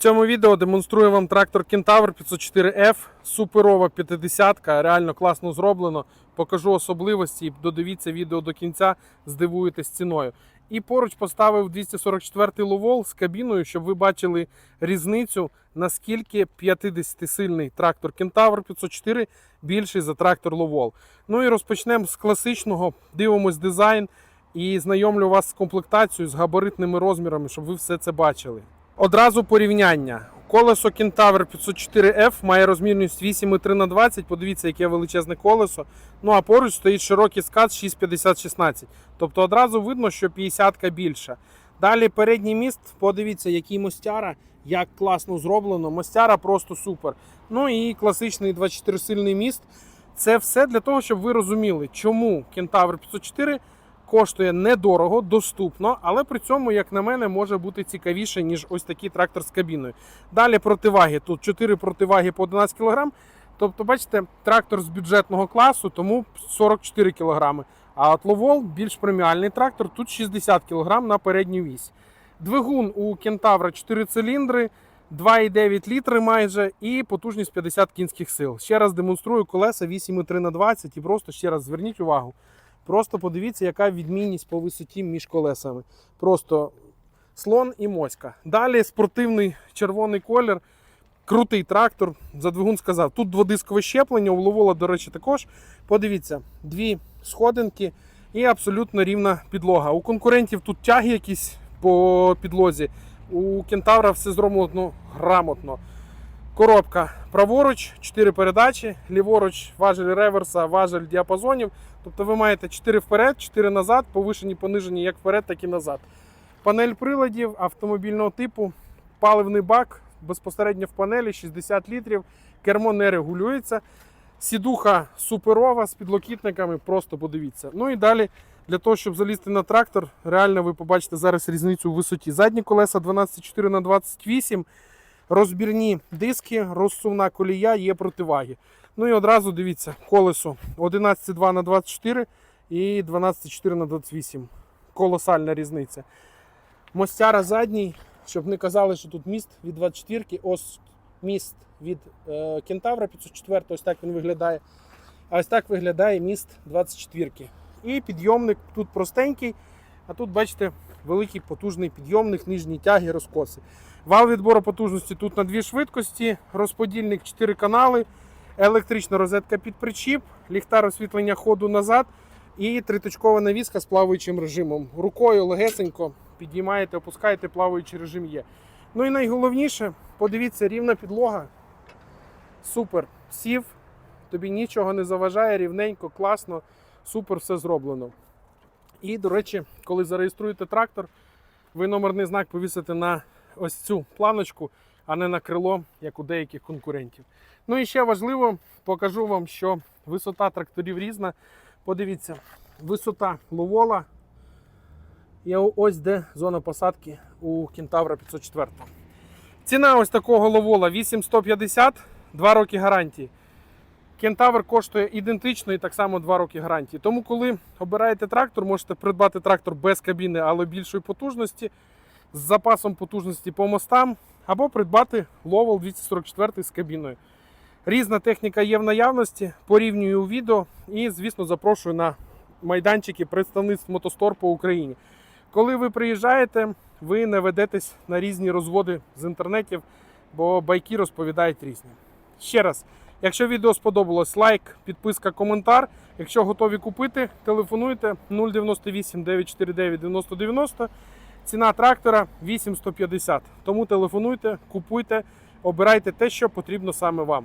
цьому відео демонструю вам трактор Кентавр 504F, суперова 50 реально класно зроблено. Покажу особливості, додивіться відео до кінця, здивуєтесь ціною. І поруч поставив 244-й ловол з кабіною, щоб ви бачили різницю, наскільки 50-сильний трактор Кентавр 504 більший за трактор Ловол. Ну і розпочнемо з класичного, дивимось дизайн і знайомлю вас з комплектацією, з габаритними розмірами, щоб ви все це бачили. Одразу порівняння. Колесо Кентавр 504F має розмірність 8,3 на 20. Подивіться, яке величезне колесо. Ну а поруч стоїть широкий скат 650-16. Тобто одразу видно, що 50-ка більша. Далі передній міст, подивіться, який мостяра, як класно зроблено. Мостяра просто супер. Ну і класичний 24-сильний міст. Це все для того, щоб ви розуміли, чому Кентавр 504 коштує недорого, доступно, але при цьому, як на мене, може бути цікавіше, ніж ось такий трактор з кабіною. Далі противаги. Тут 4 противаги по 11 кг. Тобто, бачите, трактор з бюджетного класу, тому 44 кг. А от більш преміальний трактор, тут 60 кг на передню вісь. Двигун у Кентавра 4 циліндри, 2,9 літри майже і потужність 50 кінських сил. Ще раз демонструю колеса 8,3 на 20 і просто ще раз зверніть увагу. Просто подивіться, яка відмінність по висоті між колесами. Просто слон і моська. Далі спортивний червоний колір. Крутий трактор. За двигун сказав. Тут дводискове щеплення, у Ловола, до речі, також. Подивіться, дві сходинки і абсолютно рівна підлога. У конкурентів тут тяги якісь по підлозі. У кентавра все зроблено грамотно. Коробка праворуч, 4 передачі, ліворуч, важель реверса, важель діапазонів. Тобто ви маєте 4 вперед, 4 назад, повишені, понижені як вперед, так і назад. Панель приладів автомобільного типу, паливний бак безпосередньо в панелі 60 літрів, кермо не регулюється. Сідуха суперова з підлокітниками, просто подивіться. Ну і далі, для того, щоб залізти на трактор, реально ви побачите зараз різницю у висоті. Задні колеса 12,4 на 28 розбірні диски, розсувна колія, є противаги. Ну і одразу дивіться, колесо 11,2 на 24 і 12,4 на 28. Колосальна різниця. Мостяра задній, щоб не казали, що тут міст від 24-ки, ось міст від е, Кентавра 504, ось так він виглядає. А ось так виглядає міст 24. ки І підйомник тут простенький, а тут, бачите, великий потужний підйомник, нижні тяги, розкоси. Вал відбору потужності тут на дві швидкості, розподільник 4 канали, електрична розетка під причіп, ліхтар освітлення ходу назад і триточкова навіска з плаваючим режимом. Рукою легесенько підіймаєте, опускаєте, плаваючий режим є. Ну і найголовніше, подивіться, рівна підлога. Супер. Сів, тобі нічого не заважає, рівненько, класно, супер все зроблено. І, до речі, коли зареєструєте трактор, ви номерний знак повісите на ось цю планочку, а не на крило, як у деяких конкурентів. Ну і ще важливо, покажу вам, що висота тракторів різна. Подивіться, висота ловола. І ось де зона посадки у Кентавра 504. Ціна ось такого ловола 8150, 2 роки гарантії. Кентавр коштує ідентично і так само 2 роки гарантії. Тому, коли обираєте трактор, можете придбати трактор без кабіни, але більшої потужності, з запасом потужності по мостам, або придбати Ловол 244 з кабіною. Різна техніка є в наявності, порівнюю у відео і, звісно, запрошую на майданчики представництв мотостор по Україні. Коли ви приїжджаєте, ви не ведетесь на різні розводи з інтернетів, бо байки розповідають різні. Ще раз, якщо відео сподобалось, лайк, підписка, коментар. Якщо готові купити, телефонуйте 098 949 9090. Ціна трактора 8150. Тому телефонуйте, купуйте, обирайте те, що потрібно саме вам.